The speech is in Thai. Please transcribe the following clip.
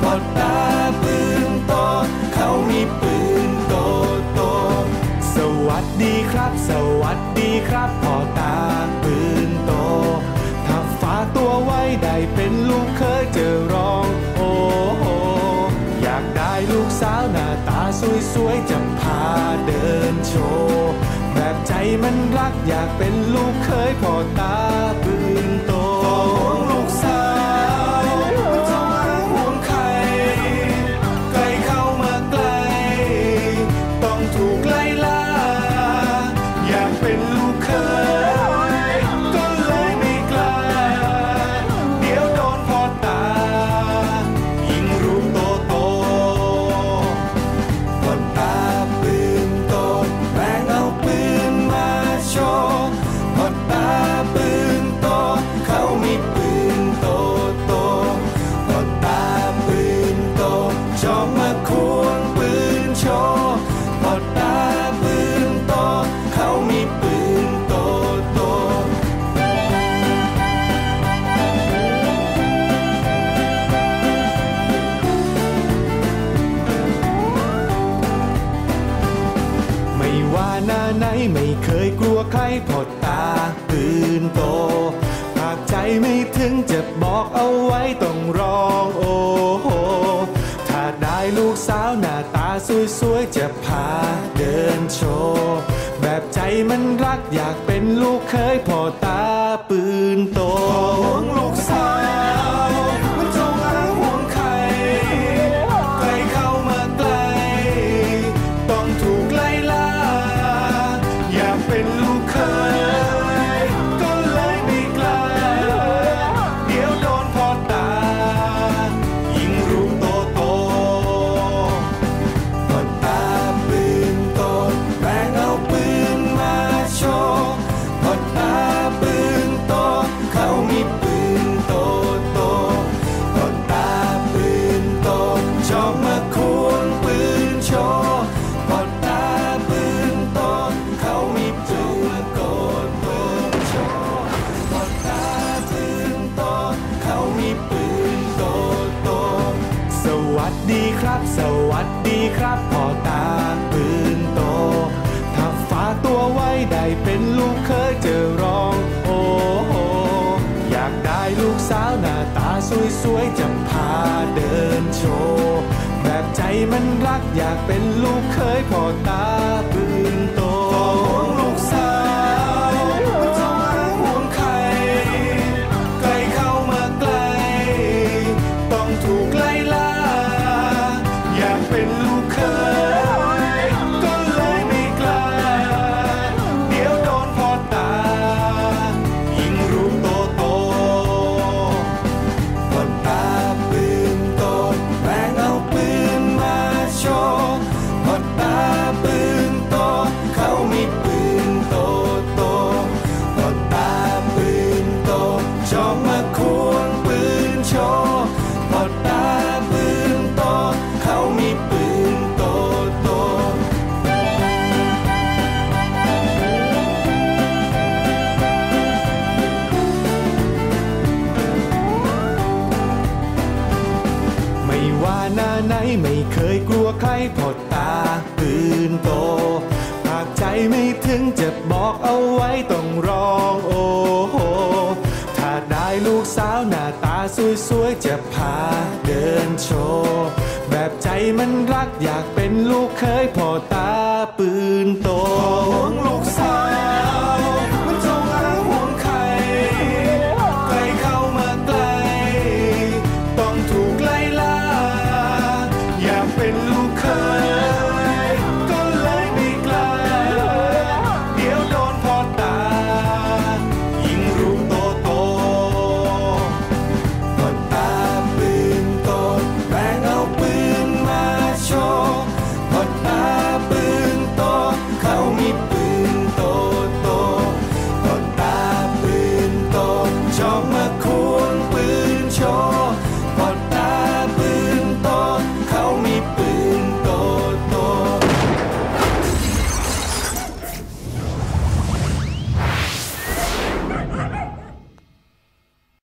พอตาปืนโตเขามีปืนโตโต สวัสดีครับ สวัสดีครับพอตาปืนโต ถ้าฝาตัวไว้ได้เป็นลูกเคยเจอร้อง โอ้โหอยากได้ลูกสาวหน้าตาสวยๆจะพาเดินโชว์แบบใจมันรักอยากเป็นลูกเคยพ่อตาปืนโต จอมาควงปืนโชว์พอตาปืนโตเขามีปืนโตโตไม่ว่าหน้าไหนไม่เคยกลัวใครพอตาปืนโตหากใจไม่ถึงจะบอกเอาไว้ต้องร้องโอ้โห ลูกสาวหน้าตาสวยๆ จะพาเดินโชว์ แบบใจมันรักอยากเป็นลูกเคยพ่อตาปืนโต สวยจะพาเดินโชว์แบบใจมันรักอยากเป็นลูกเคยพ่อตาปืนโตลูกสาว ว่าหน้าไหนไม่เคยกลัวใครพอตาตื่นโต ปากใจไม่ถึงจะบอกเอาไว้ต้องร้องโอ้โห ถ้าได้ลูกสาวหน้าตาสวยๆ จะพาเดินโชว์แบบใจมันรักอยากเป็นลูกเคยพอตาปืนโต Hallelujah.